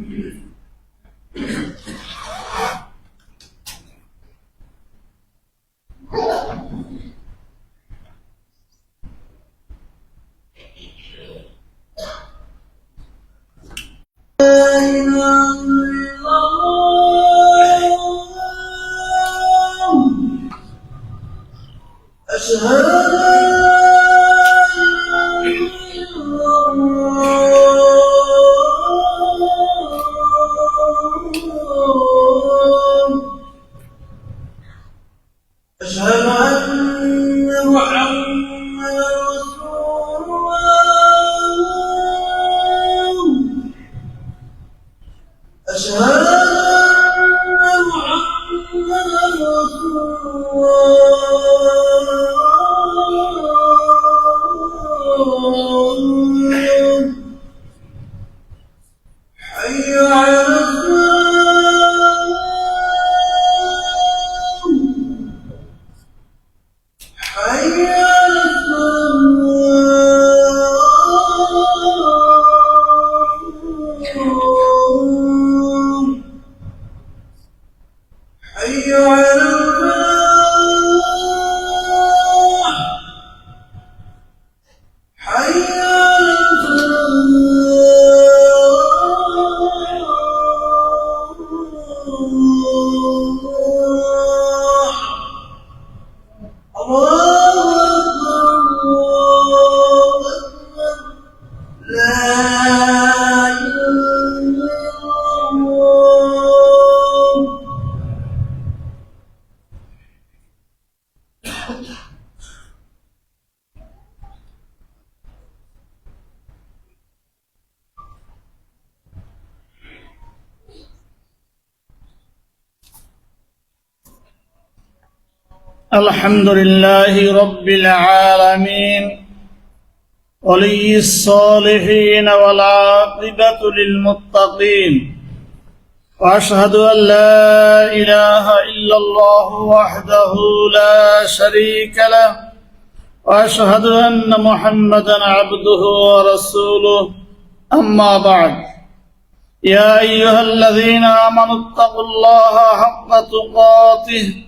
Mm-hmm. الحمد لله رب العالمين ولي الصالحين والعاقبة للمتقين وأشهد أن لا إله إلا الله وحده لا شريك له وأشهد أن محمدا عبده ورسوله أما بعد يا أيها الذين آمنوا اتقوا الله حق تقاته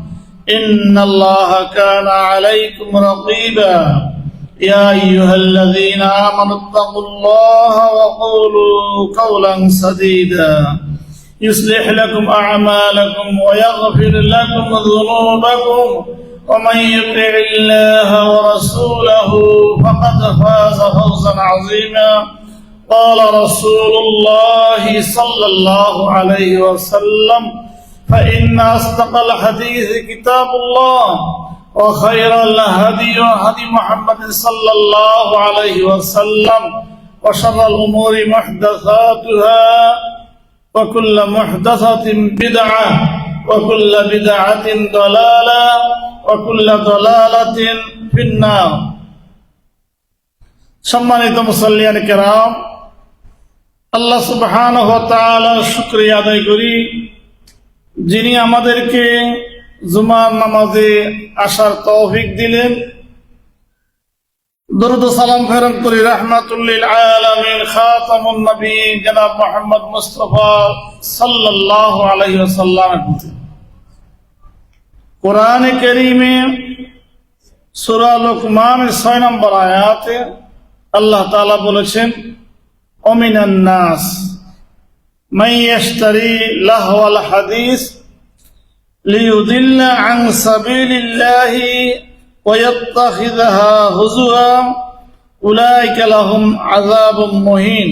إن الله كان عليكم رقيبا. يا أيها الذين آمنوا اتقوا الله وقولوا قولا سديدا. يصلح لكم أعمالكم ويغفر لكم ذنوبكم. ومن يطع الله ورسوله فقد فاز فوزا عظيما. قال رسول الله صلى الله عليه وسلم فإن أصدق الحديث كتاب الله وخير الهدي هدي محمد صلى الله عليه وسلم وشر الأمور محدثاتها وكل محدثة بدعة وكل بدعة ضلالة وكل ضلالة في النار সম্মানিত মুসল্লিয়ান কেরাম আল্লাহ সুবহানাহু ওয়া তাআলার শুকরিয়া আদায় করি যিনি আমাদেরকে জুমার নামাজে আসার তৌফিক দিলেন, দরুদ সালাম ফেরত করি রাহমাতুল্লিল আলামিন খাতামুন নবী জনাব মোহাম্মদ মুস্তাফা সাল্লাল্লাহু আলাইহি ওয়াসাল্লামের প্রতি। কোরআনে কারীমে সূরা লোকমানের 6 নম্বর আয়াতে আল্লাহ তাআলা বলেছেন, অমিনান নাস। من يشتري لهو الحديث ليضل عن سبيل الله ويتخذها هزوا أولئك لهم عذاب مهين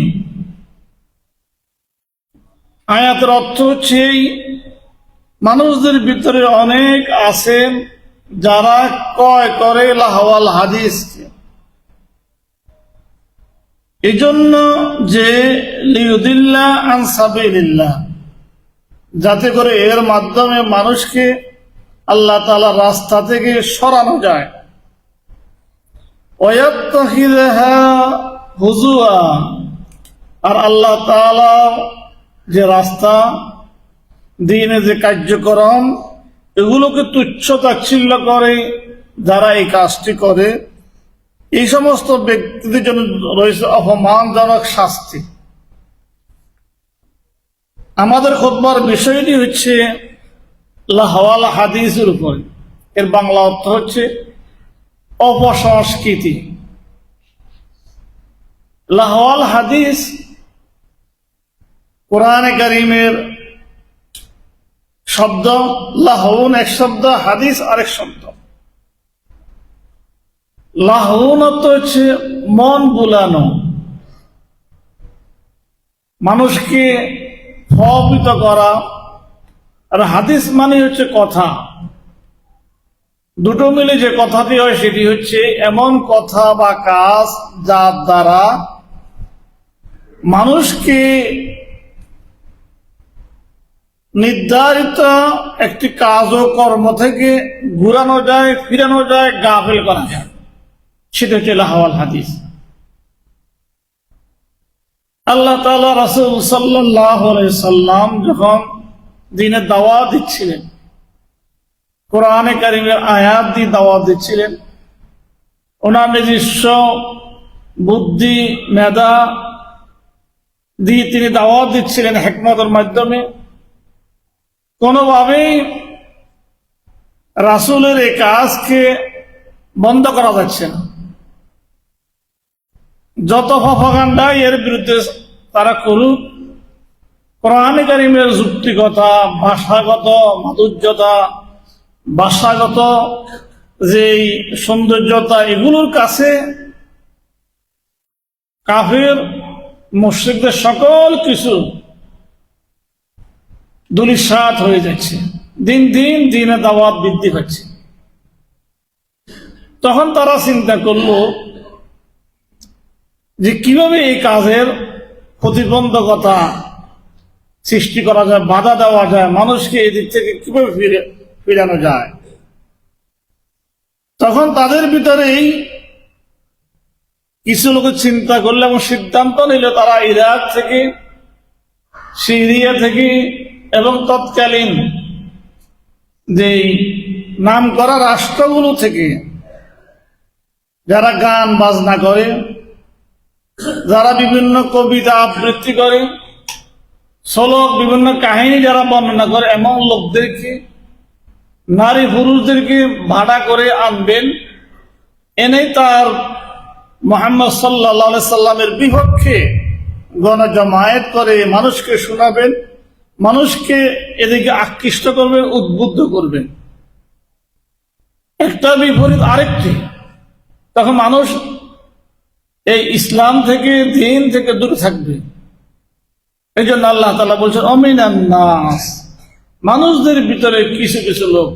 আয়াতের অর্থ হচ্ছে এই মানুষদের ভিতরে অনেক আছেন যারা কয় করে লাহওয়াল হাদিসকে এই জন্য যে লিউদিল্লাহ আনসাবিল্লাহ যাতে করে এর মাধ্যমে মানুষকে আল্লাহ তালা রাস্তা থেকে সরানো যায়। হুজুয়া, আর আল্লাহ তাআলা যে রাস্তা, দিনে যে কার্যক্রম, এগুলোকে তুচ্ছ তাচ্ছিল্য করে যারা এই কাজটি করে এই সমস্ত ব্যক্তিদের জন্য রয়েছে অপমানজনক শাস্তি। আমাদের খোদবার বিষয়টি হচ্ছে লাহওয়াল হাদিসের উপরে। এর বাংলা অর্থ হচ্ছে, অপসংস্কৃতি। লাহওয়াল হাদিস কোরআনে করিমের শব্দ লাহন এক শব্দ, হাদিস আরেক শব্দ। অর্থ হচ্ছে মন বুলানো। মানুষকে প্রভাবিত করা। আর হাদিস মানে হচ্ছে কথা। দুটো মিলে যে কথাটি হয় সেটি হচ্ছে, এমন কথা বা কাজ যার দ্বারা মানুষকে নির্ধারিত একটি কাজ ও কর্ম থেকে ঘুরানো যায়, ফিরানো যায়, গাফেল করা যায়। সেটা হচ্ছে লাহাওয়াল হাদিস। আল্লাহ তালা রাসুল সাল্লাম যখন দিনে দাওয়া দিচ্ছিলেন, কোরআনে কারিমের আয়াত দিয়ে দাওয়া দিচ্ছিলেন, ওনার নিজস্ব বুদ্ধি, মেধা দিয়ে তিনি দাওয়াত দিচ্ছিলেন হেকমতের মাধ্যমে। কোনোভাবেই রাসুলের এই কাজকে বন্ধ করা যাচ্ছে না। যত ফফাকাণ্ডা এর বিরুদ্ধে তারা করুক, কোরআনে কারিমের যুক্তিকতা ভাষাগত মাধুর্যতা, ভাষাগত যে সৌন্দর্যতা, এগুলোর কাছে কাফের, মুশ্রিকদের সকল কিছু দুলিশাত হয়ে যাচ্ছে। দিন দিন দিনে দাওয়াত বৃদ্ধি হচ্ছে তখন তারা চিন্তা করল যে কীভাবে এই কাজের প্রতিবন্ধকতা সৃষ্টি করা যায়, বাধা দেওয়া যায়, মানুষকে এদিক থেকে কীভাবে ফিরে, ফিরানো যায়? তখন তাদের ভিতরেই কিছু লোক চিন্তা করলে এবং সিদ্ধান্ত নিল তারা ইরাক থেকে, সিরিয়া থেকে এবং তৎকালীন যে নাম করা রাষ্ট্রগুলো থেকে যারা গান বাজনা করে যারা বিভিন্ন কবিতা আবৃত্তি করে, শ্লোক, বিভিন্ন কাহিনী যারা বর্ণনা করে, এমন লোকদেরকে, নারী পুরুষদেরকে ভাড়া করে আনবেন। এনে তার মোহাম্মদ সাল্লা সাল্লামের বিপক্ষে গণজমায়েত করে, মানুষকে শোনাবেন, মানুষকে এদিকে আকৃষ্ট করবেন উদ্বুদ্ধ করবেন একটা বিপরীত আরেকটি, তখন মানুষ এই ইসলাম থেকে, দিন থেকে দূরে থাকবে। এই জন্য আল্লাহ তালা বলছেন, অমিনান নাস। মানুষদের ভিতরে কিছু কিছু লোক।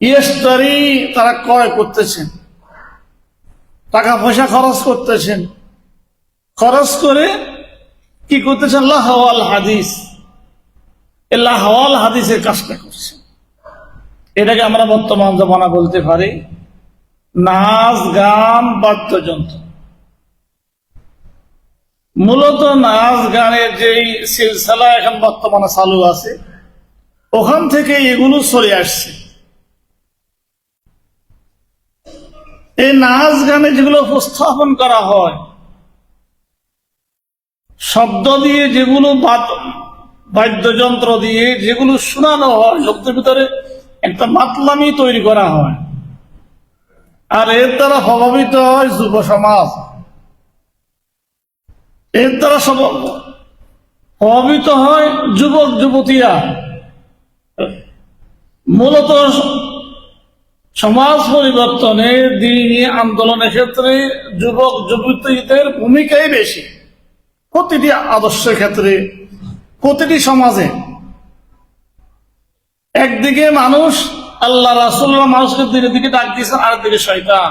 ইয়েস্তারি তারা ক্রয় করতেছেন। টাকা পয়সা খরচ করতেছেন। খরচ করে কি করতেছেন? লাহওয়াল হাদিস। এ লাহওয়াল হাদিসের কাজটা করছে এটাকে আমরা বর্তমান জমানা বলতে পারি। নাচ, গান, বাদ্যযন্ত্র। মূলত নাচ, গানের যেই সিলসিলা এখন বর্তমানে চালু আছে, ওখান থেকে এগুলো চলে আসছে। এই নাচ, গানে যেগুলো উপস্থাপন করা হয়, শব্দ দিয়ে যেগুলো বাদ- বাদ্যযন্ত্র দিয়ে যেগুলো শোনানো হয় লোকদের ভিতরে একটা মাতলামি তৈরি করা হয়। আর এর দ্বারা প্রভাবিত হয় যুব সমাজ। এর দ্বারা প্রভাবিত হয় যুবক, যুবতীরা। মূলত সমাজ পরিবর্তনে দিনী আন্দোলনের ক্ষেত্রে যুবক, যুবতীদের ভূমিকাই বেশি। প্রতিটি আদর্শের ক্ষেত্রে, প্রতিটি সমাজে। একদিকে মানুষ আল্লাহ রাসুল্লাহ মানুষকে দিনের দিকে ডাক দিয়েছেন আরেকদিকে শয়তান।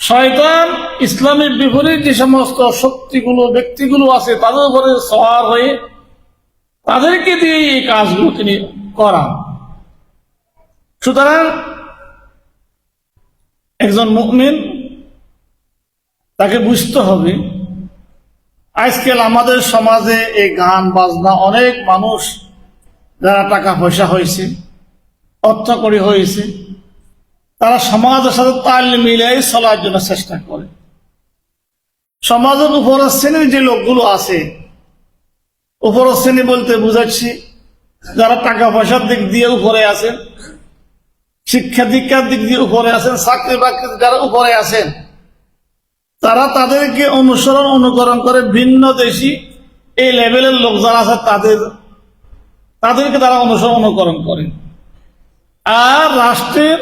শয়তান ইসলামের বিপরীত যে সমস্ত শক্তিগুলো, ব্যক্তিগুলো আছে, তাদের উপরে সওয়ার হয়ে তাদেরকে দিয়ে এই কাজগুলো তিনি করান। সুতরাং একজন মুমিন, তাকে বুঝতে হবে, আজকাল আমাদের সমাজে এই গান, বাজনা, অনেক মানুষ যারা টাকা পয়সা হয়েছে অর্থকরী হয়েছে, তারা সমাজের সাথে তাল মিলিয়ে চলার জন্য চেষ্টা করে। সমাজের উপরের শ্রেণির যে লোকগুলো আছে উপরের শ্রেণি বলতে বুঝাচ্ছি, যারা টাকা পয়সার দিক দিয়ে উপরে আছেন শিক্ষা দীক্ষার দিক দিয়ে উপরে আছেন চাকরি বাকরি যারা উপরে আছেন, তারা তাদেরকে অনুসরণ, অনুকরণ করে ভিন্ন দেশি এই লেভেলের লোক যারা আছে, তাদের, তাদেরকে তারা অনুসরণ, অনুকরণ করে আর রাষ্ট্রের,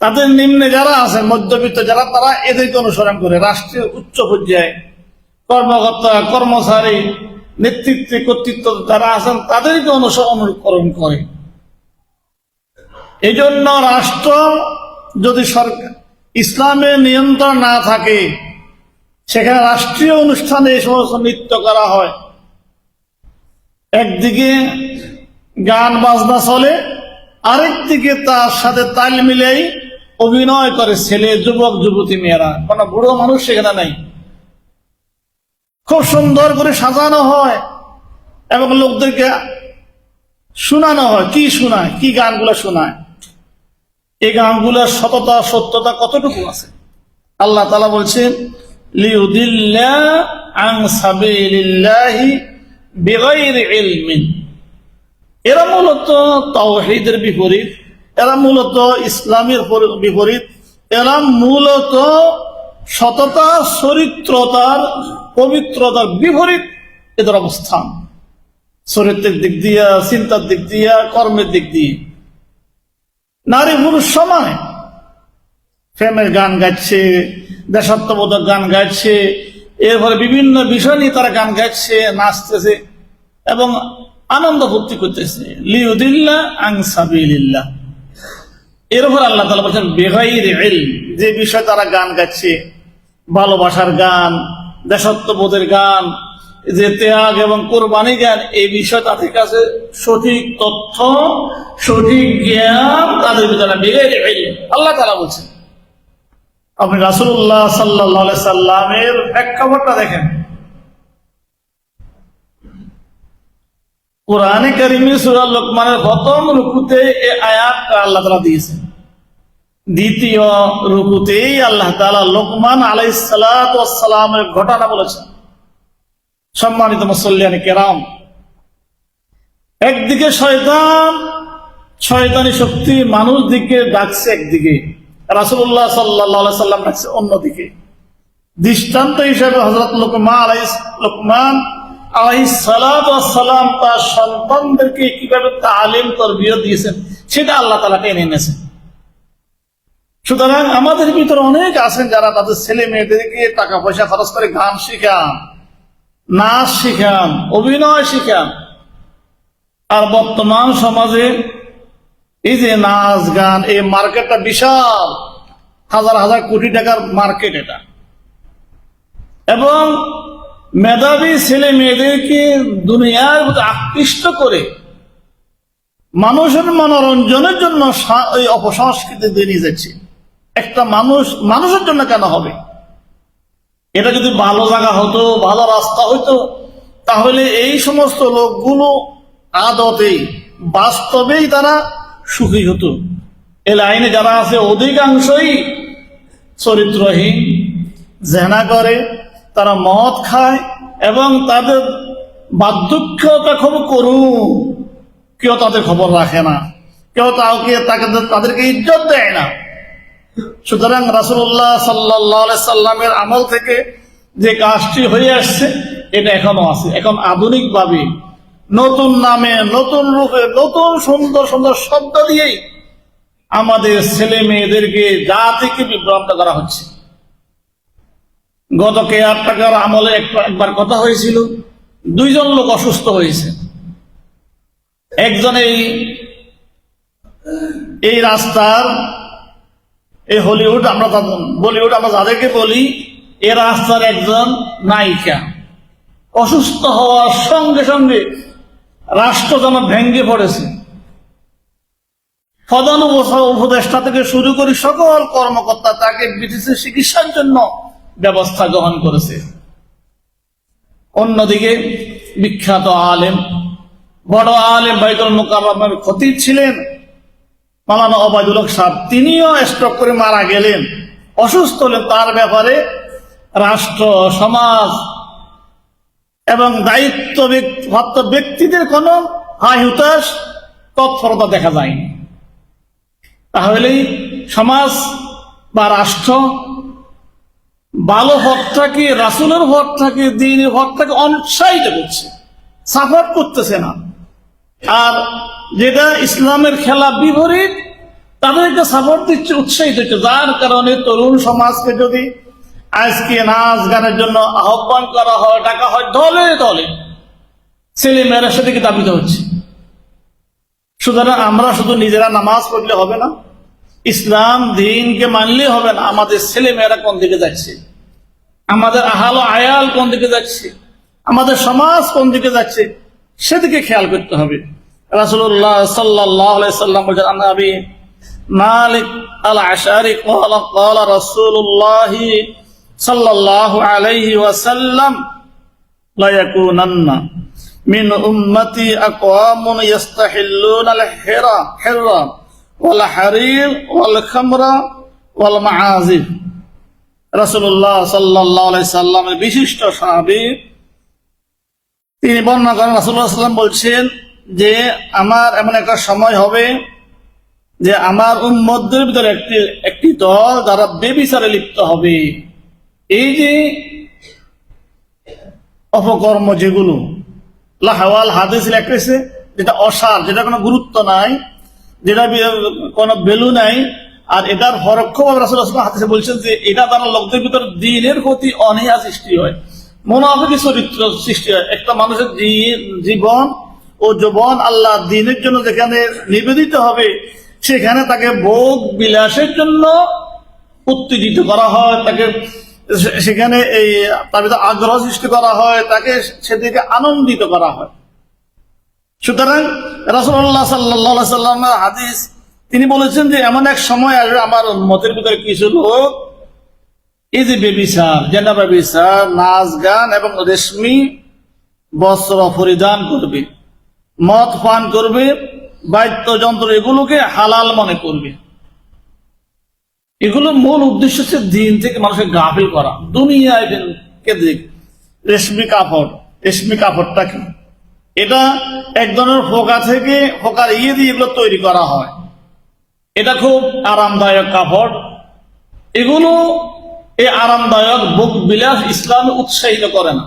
তাদের নিম্নে যারা আছে, মধ্যবিত্ত যারা, তারা এদেরকে অনুসরণ করে। রাষ্ট্রীয় উচ্চ পর্যায়ে কর্মকর্তা, কর্মচারী, নেতৃত্বে কর্তৃত্ব যারা আছেন, তাদেরকে অনুসরণ করে। এই জন্য রাষ্ট্র যদি সরকার ইসলামের নিয়ন্ত্রণ না থাকে, সেখানে রাষ্ট্রীয় অনুষ্ঠানে এই সমস্ত নৃত্য করা হয়। একদিকে গান বাজনা চলে আরেকদিকে তার সাথে তাল মিলেই অভিনয় করে ছেলে, যুবক, যুবতী মেয়েরা। কোন বুড়ো মানুষ সেখানে নাই। খুব সুন্দর করে সাজানো হয় এবং লোকদেরকে শোনানো হয়। কি শোনায়? কি গানগুলো শোনায়? এই গানগুলোর সততা, সত্যতা কতটুকু আছে? আল্লাহ তালা বলছেন, লিউদিল্লা আং সাবিলিল্লাহি বিগাইরি ইলমিন। এরা মূলত তাওহীদের বিপরীত, এরা মূলত ইসলামের বিপরীত, এরা মূলত সততা, চরিত্রতার, পবিত্রতার বিপরীত এদের অবস্থান। চরিত্রের দিক দিয়া, চিন্তার দিক দিয়া, কর্মের দিক দিয়ে। নারী পুরুষ সমান। প্রেমের গান গাইছে, দেশাত্মবোধক গান গাইছে, এরপরে বিভিন্ন বিষয় নিয়ে তারা গান গাইছে, নাচতেছে এবং আনন্দ ফুর্তি করতেছে। লিউদিল্লা এর উপর আল্লাহ তালা বলছেন ইলম। যে বিষয় তারা গান গাচ্ছে, ভালোবাসার গান, দেশাত্মবোধের গান, যে ত্যাগ এবং কোরবানি গান, এই বিষয় তাদের কাছে সঠিক তথ্য, সঠিক জ্ঞান তাদের ভিতরে বেগাইর আল্লাহ তালা বলছেন, আপনি রাসুল্লাহ সাল্লাহ সাল্লামের প্রেক্ষাপটটা দেখেন। কোরআনে কারিমে সুরা লোকমানের প্রথম রুকুতে এ আয়াতটা আল্লাহ তালা দিয়েছেন। দ্বিতীয় রুকুতেই আল্লাহ তালা লোকমান আলাইসালামের ঘটনা বলেছেন। সম্মানিত মুসল্লিয়ানি কেরাম, একদিকে শয়তান, শয়তানি শক্তি মানুষ দিকে ডাকছে একদিকে রাসুল্লাহ সাল্লাহ সাল্লাম ডাকছে অন্যদিকে। দৃষ্টান্ত হিসাবে হজরত লোকমান আলাই লোকমান আলাইসালাম তার সন্তানদেরকে কীভাবে তালিম, তরবিয়ত দিয়েছেন, সেটা আল্লাহ তালা টেনে এনেছেন। সুতরাং আমাদের ভিতরে অনেক আছেন যারা তাদের ছেলে মেয়েদেরকে টাকা পয়সা খরচ করে গান শিখান, নাচ শিখান, অভিনয় শিখান। আর বর্তমান সমাজে এই যে নাচ, গান, এই মার্কেটটা বিশাল, হাজার হাজার কোটি টাকার মার্কেট এটা। এবং মেধাবী ছেলে মেয়েদেরকে দুনিয়ার আকৃষ্ট করে মানুষের মনোরঞ্জনের জন্য ওই অপসংস্কৃতি দিয়ে নিয়ে যাচ্ছে। একটা মানুষ মানুষের জন্য কেন হবে? এটা যদি ভালো জায়গা হতো, ভালো রাস্তা হতো তাহলে এই সমস্ত লোকগুলো আদতেই বাস্তবেই তারা সুখী হতো। এই লাইনে যারা আছে, অধিকাংশই চরিত্রহীন, জেনা করে তারা মদ খায় এবং তাদের বার্ধক্যতা খুব করুন কেউ তাদের খবর রাখে না। কেউ তাকে তাকে তাদেরকে ইজ্জত দেয় না। সুতরাং রাসুল্লাহ সাল্লাহ সাল্লামের আমল থেকে যে কাজটি হয়ে আসছে, এটা এখনও আছে। এখন আধুনিক ভাবে নতুন নামে, নতুন রূপে, নতুন সুন্দর সুন্দর শব্দ দিয়েই আমাদের ছেলে মেয়েদেরকে জাতিকে বিভ্রান্ত করা হচ্ছে। গত কেয়ার টাকার আমলে এক- একবার কথা হয়েছিল, দুইজন লোক অসুস্থ হয়েছে। একজন এই এই রাস্তার, এই হলিউড আমরা বলিউড আমরা যাদেরকে বলি, এ রাস্তার একজন নায়িকা। অসুস্থ হওয়ার সঙ্গে সঙ্গে রাষ্ট্র যেন ভেঙ্গে পড়েছে। প্রধান উপ- উপদেষ্টা থেকে শুরু করে সকল কর্মকর্তা তাকে ব্রিটিশের চিকিৎসার জন্য ব্যবস্থা গ্রহণ করেছে। অন্যদিকে বিখ্যাত আলেম, বড় আলেম বাইতুল মোকাররমের খতিব ছিলেন। মালানা অবায়দুল সাহেব, তিনিও স্ট্রোক করে মারা গেলেন। অসুস্থ হলেন তার ব্যাপারে রাষ্ট্র, সমাজ এবং দায়িত্ব ব্যক্তি- ব্যক্তিদের কোনো হাই হুতাশ তৎপরতা দেখা যায়নি। তাহলেই সমাজ বা রাষ্ট্র ভালো ভোটটাকে রাসুলের ভোটটাকে দিনের ভোটটাকে অনসাইড করছে। সাফার করতেছে না। আর যেটা ইসলামের খেলা বিপরীত তাদেরকে সাপোর্ট দিচ্ছে, উৎসাহিত হচ্ছে। যার কারণে তরুণ সমাজকে যদি আজকে নাচ গানের জন্য আহ্বান করা হয়, ডাকা হয়, দলে দলে, ছেলে মেয়েরা সেদিকে দাবিত হচ্ছে। সুতরাং আমরা শুধু নিজেরা নামাজ পড়লে হবে না, ইসলাম দিনকে মানলে হবে না। আমাদের ছেলে মেয়েরা কোন দিকে যাচ্ছে? আমাদের আহাল আয়াল কোন দিকে যাচ্ছে আমাদের সমাজ কোন দিকে যাচ্ছে সেদিকে খেয়াল করতে হবে রাসূলুল্লাহ সাল্লাল্লাহু আলাইহি সাল্লাম বলেন আন আবি মালিক আল আশারি قال قال رسول الله صلى الله عليه وسلم لا يكونن من أمتي أقوام يستحلون الحرى حرى والحرير والخمر والمعازف রাসূলুল্লাহ সাল্লাল্লাহু আলাইহি সাল্লামের বিশিষ্ট সাহাবী, তিনি বর্ণনা করেন, রাসূলুল্লাহ সাল্লাম বলছেন যে আমার এমন একটা সময় হবে যে আমার উম্মতদের ভিতরে একটি একটি দল যারা বেবিচারে লিপ্ত হবে। এই যে অপকর্ম যেগুলো, লাহাওয়াল হাদিস লেখেছে, যেটা অসার, যেটা কোনো গুরুত্ব নাই, যেটা কোনো ভ্যালু নাই আর এটার পরোক্ষভাবে রাসুল হাদিসে বলছেন যে এটা দ্বারা লোকদের ভিতর দিনের প্রতি অনীহা সৃষ্টি হয়, মোনাফিকি চরিত্র সৃষ্টি হয়। একটা মানুষের জীবন ও যৌবন আল্লাহ দিনের জন্য যেখানে নিবেদিত হবে, সেখানে তাকে ভোগ বিলাসের জন্য উত্তেজিত করা হয়, তাকে সেখানে এই তার আগ্রহ সৃষ্টি করা হয়, তাকে সেদিকে আনন্দিত করা হয়। সুতরাং রাসুল্লাহ সাল্লাহ সাল্লামের হাদিস তিনি বলেছেন যে, এমন এক সময় আসবে আমার মতের ভিতরে কিছু লোক এই যে বেবিচার জেনা বেবিচার নাচ গান এবং রেশমি বস্ত্র পরিধান করবে, মদ পান করবে বাদ্যযন্ত্র এগুলোকে হালাল মনে করবে। এগুলো মূল উদ্দেশ্য হচ্ছে দিন থেকে মানুষকে গাফিল করা। দুনিয়ায় কেন্দ্রিক রেশমি কাপড়, রেশমি কাপড়টা কি? এটা এক ধরনের ফোকা থেকে ফোকার ইয়ে দিয়ে এগুলো তৈরি করা হয়। এটা খুব আরামদায়ক কাপড়। এগুলো এই আরামদায়ক বুক বিলাস ইসলাম উৎসাহিত করে না।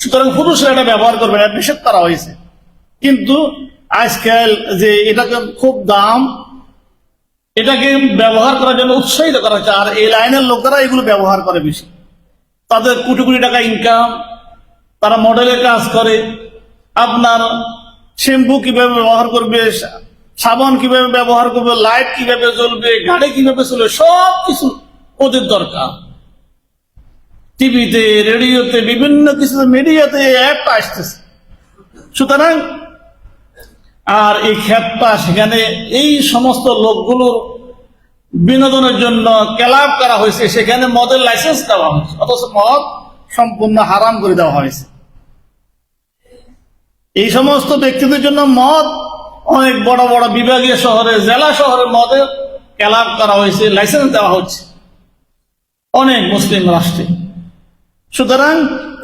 সুতরাং পুরুষরা এটা ব্যবহার করবে না নিষেধ করা হয়েছে। কিন্তু আজকাল যে এটাকে খুব দাম, এটাকে ব্যবহার করার জন্য উৎসাহিত করা হচ্ছে। আর এই লাইনের লোকেরা এগুলো ব্যবহার করে বেশি। তাদের কোটি কোটি টাকা ইনকাম তারা মডেলের কাজ করে। আপনার শ্যাম্পু কীভাবে ব্যবহার করবে সাবান কীভাবে ব্যবহার করবে, লাইট কীভাবে জ্বলবে, গাড়ি কীভাবে চলবে, সব কিছু ওদের দরকার। টিভিতে, রেডিওতে, বিভিন্ন কিছু মিডিয়াতে অ্যাপটা আসতেছে। সুতরাং, আর এই ক্ষেতটা সেখানে এই সমস্ত লোকগুলোর বিনোদনের জন্য ক্লাব করা হয়েছে। সেখানে মদের লাইসেন্স দেওয়া হয়েছে। অথচ মদ সম্পূর্ণ হারাম করে দেওয়া হয়েছে। এই সমস্ত ব্যক্তিদের জন্য মদ অনেক বড় বড় বিভাগীয় শহরে, জেলা শহরে মদের ক্লাব করা হয়েছে লাইসেন্স দেওয়া হচ্ছে। অনেক মুসলিম রাষ্ট্রে। সুতরাং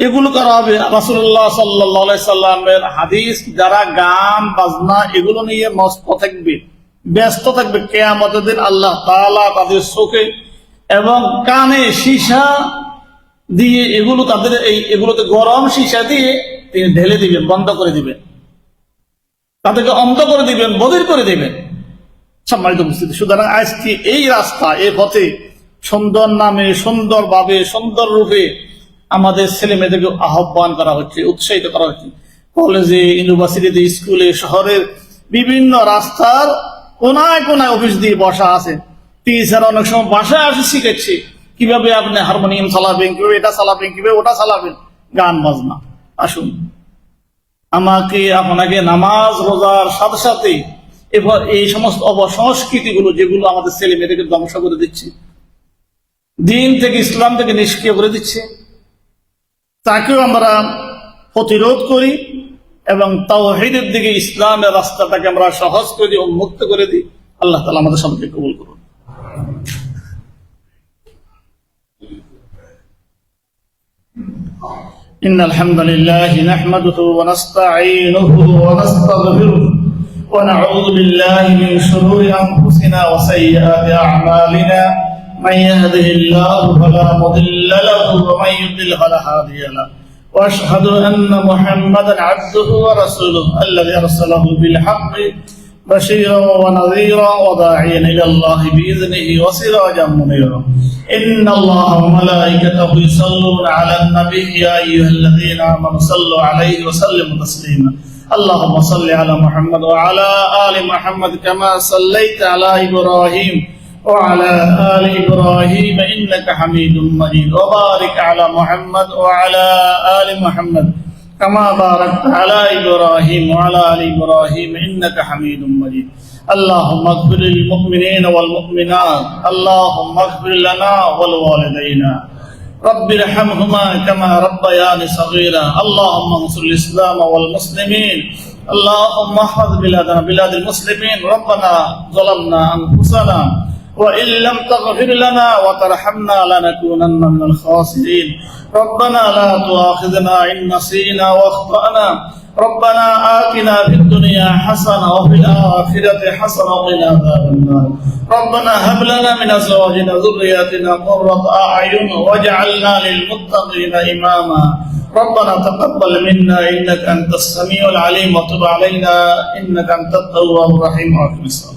এগুলো করা হবে। রাসুল্লাহ সাল্লাহ সাল্লামের হাদিস, যারা গান, বাজনা, এগুলো নিয়ে মস্ত থাকবে, ব্যস্ত থাকবে। কেয়ামতের দিন আল্লাহ তালা তাদের চোখে এবং কানে সীসা দিয়ে এগুলো তাদের এই এগুলোতে গরম সীসা দিয়ে তিনি ঢেলে দিবেন, বন্ধ করে দিবেন। তাদেরকে অন্ধ করে দিবেন বদির করে দিবেন। সম্মানিত উপস্থিতি, সুতরাং আজকে এই রাস্তা এ পথে সুন্দর নামে সুন্দর ভাবে সুন্দর রূপে আমাদের ছেলে মেয়েদেরকে আহ্বান করা হচ্ছে, উৎসাহিত করা হচ্ছে। কলেজে, ইউনিভার্সিটিতে, স্কুলে, শহরের বিভিন্ন রাস্তার কোনায় কোনায় অফিস দিয়ে বসা আছে। টিচার অনেক সময় বাসায় আসে শিখেছে কীভাবে আপনি হারমোনিয়াম চালাবেন, কীভাবে এটা চালাবেন, কীভাবে ওটা চালাবেন, গান বাজনা। আসুন। আমাকে আপনাকে নামাজ, রোজার সাথে সাথে এবার এই সমস্ত অবসংস্কৃতিগুলো যেগুলো আমাদের ছেলে মেয়েদেরকে ধ্বংস করে দিচ্ছে, দিন থেকে ইসলাম থেকে নিষ্ক্রিয় করে দিচ্ছে, তাকেও আমরা প্রতিরোধ করি এবং তাওহিদের দিকে ইসলামের রাস্তাটাকে আমরা সহজ করে দিই, উন্মুক্ত করে দিই। আল্লাহ তালা আমাদের সবাইকে কবুল করুন। إن الحمد لله نحمده ونستعينه ونستغفره ونعوذ بالله من شرور أنفسنا وسيئات أعمالنا. من يهده الله فلا مضل له ومن يضلل فلا هادي له. وأشهد أن محمدا عبده ورسوله الذي أرسله بالحق بشيرا ونذيرا وداعيا إلى الله بإذنه وسراجا منيرا. إن الله وملائكته يصلون على النبي يا أيها الذين آمنوا صلوا عليه وسلموا تسليما. اللهم صل على محمد وعلى آل محمد كما صليت على إبراهيم وعلى آل إبراهيم إنك حميد مجيد. وبارك على محمد وعلى آل محمد. كما باركت على إبراهيم وعلى آل إبراهيم إنك حميد مجيد اللهم اغفر للمؤمنين والمؤمنات اللهم اغفر لنا ولوالدينا رب ارحمهما كما ربياني صغيرا اللهم انصر الإسلام والمسلمين اللهم احفظ بلادنا بلاد المسلمين ربنا ظلمنا أنفسنا وإن لم تغفر لنا وترحمنا لنكونن من الخاسرين. ربنا لا تؤاخذنا إن نسينا واخطأنا. ربنا آتنا في الدنيا حسنة وفي الآخرة حسنة وقنا عذاب النار. ربنا هب لنا من أزواجنا ذرياتنا قرة أعين واجعلنا للمتقين إماما. ربنا تقبل منا إنك أنت السميع العليم وتب علينا إنك أنت التواب الرحيم. الصلاة